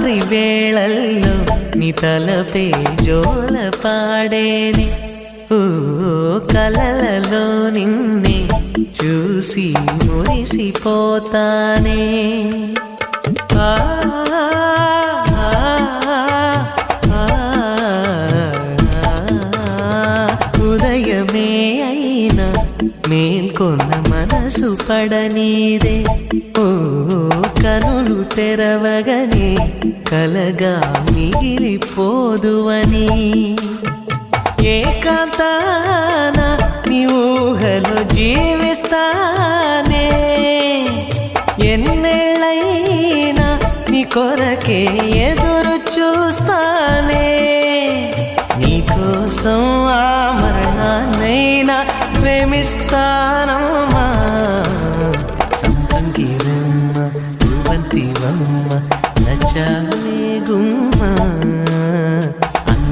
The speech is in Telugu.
రాత్రి వేళల్లో నీ తలపే జోల పాడేనే. ఓ కలలలో నిన్నే చూసి మురిసిపోతానే. ఆ, మేల్కొన్న మనసు పడనీదే. ఓ కనులు తెరవగనే కలగా మిగిలిపోదువని. ఏకాంతాన నీ ఊహలో జీవిస్తానే. ఎన్నేళ్ళైనా నీ కొరకే ఎదురు చూస్తానే. నీకోసం ఆ మరణాన్నైనా места.